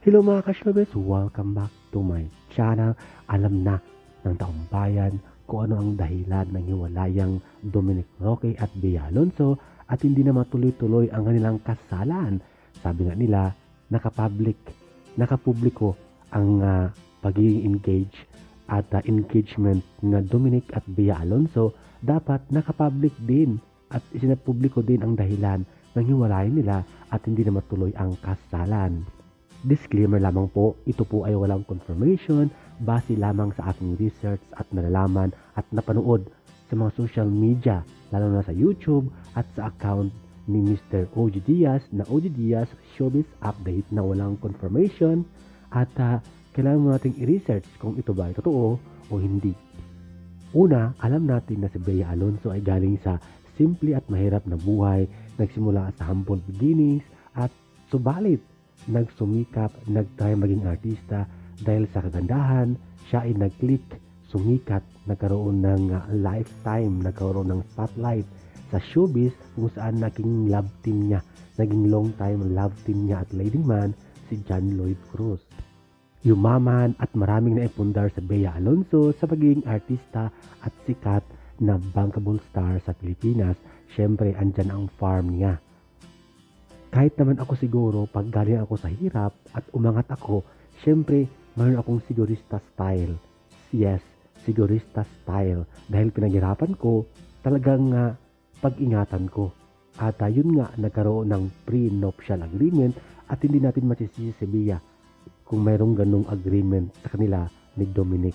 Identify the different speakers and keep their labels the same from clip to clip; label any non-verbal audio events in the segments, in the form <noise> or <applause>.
Speaker 1: Hello mga ka-showbiz! Welcome back to my channel. Alam na ng taong bayan kung ano ang dahilan ng hiwalayang Dominic Roque at Bea Alonso at hindi na matuloy-tuloy ang kanilang kasalan. Sabi nga nila, nakapublic, nakapubliko ang ah, pagiging engaged at ah, engagement na Dominic at Bea Alonso dapat nakapublic din at isinapubliko din ang dahilan ng hiwalayan nila at hindi na matuloy ang kasalan. Disclaimer lamang po, ito po ay walang confirmation, base lamang sa aking research at nalalaman at napanood sa mga social media, lalo na sa YouTube at sa account ni Mr. OG Diaz na OG Diaz Showbiz Update na walang confirmation at ah, kailangan mo nating i-research kung ito ba ay totoo o hindi. Una, alam natin na si Bea Alonso ay galing sa simple at mahirap na buhay, nagsimula sa humble beginnings at subalit nagsumikap, nag-try maging artista dahil sa kagandahan, siya ay nag-click, sumikat, nagkaroon ng uh, lifetime, nagkaroon ng spotlight sa showbiz kung saan naging love team niya, naging long time love team niya at leading man si John Lloyd Cruz. Yumaman at maraming naipundar sa Bea Alonso sa pagiging artista at sikat na bankable star sa Pilipinas. Siyempre, andyan ang farm niya kahit naman ako siguro pag galing ako sa hirap at umangat ako, syempre mayroon akong sigurista style. Yes, sigurista style. Dahil pinaghirapan ko, talagang uh, pag-ingatan ko. At uh, yun nga, nagkaroon ng pre-nuptial agreement at hindi natin masisisi si Bia kung mayroong ganong agreement sa kanila ni Dominic.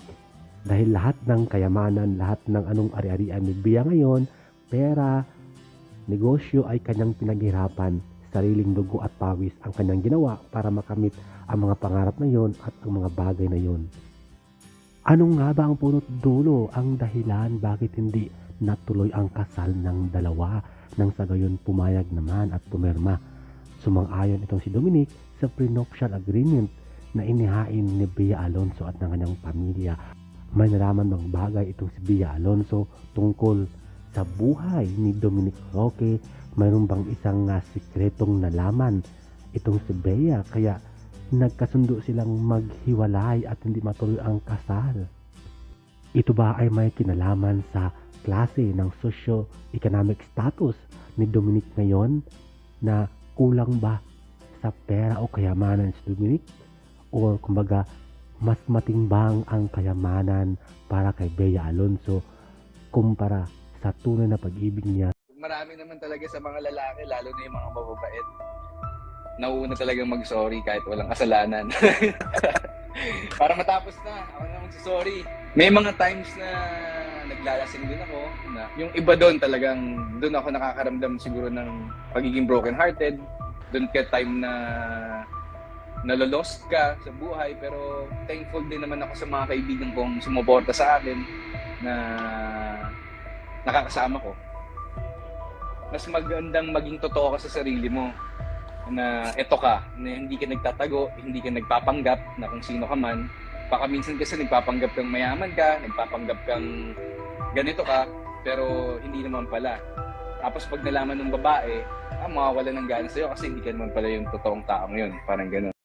Speaker 1: Dahil lahat ng kayamanan, lahat ng anong ari-arian ni Bia ngayon, pera, negosyo ay kanyang pinaghirapan sariling dugo at pawis ang kanyang ginawa para makamit ang mga pangarap na yon at ang mga bagay na yon. Anong nga ba ang punot dulo ang dahilan bakit hindi natuloy ang kasal ng dalawa nang sa gayon pumayag naman at pumirma? Sumang-ayon itong si Dominic sa prenuptial agreement na inihain ni Bea Alonso at ng kanyang pamilya. May nalaman bang bagay itong si Bea Alonso tungkol sa buhay ni Dominic Roque mayroon bang isang uh, sikretong nalaman itong si Bea kaya nagkasundo silang maghiwalay at hindi matuloy ang kasal. Ito ba ay may kinalaman sa klase ng socio-economic status ni Dominic ngayon na kulang ba sa pera o kayamanan si Dominic? O kumbaga, mas matimbang ang kayamanan para kay Bea Alonso kumpara sa tunay na pag-ibig niya
Speaker 2: marami naman talaga sa mga lalaki, lalo na yung mga mababait. Nauuna talagang mag-sorry kahit walang kasalanan. <laughs> Para matapos na, ako na magsasorry. May mga times na naglalasing din ako na yung iba doon talagang doon ako nakakaramdam siguro ng pagiging broken hearted. Doon ka time na nalolost ka sa buhay pero thankful din naman ako sa mga kaibigan kong sumuporta sa akin na nakakasama ko mas magandang maging totoo ka sa sarili mo na eto ka, na hindi ka nagtatago, hindi ka nagpapanggap na kung sino ka man. Baka minsan kasi nagpapanggap kang mayaman ka, nagpapanggap kang ganito ka, pero hindi naman pala. Tapos pag nalaman ng babae, ah, mawawala ng gana sa'yo kasi hindi ka naman pala yung totoong taong yun. Parang ganun.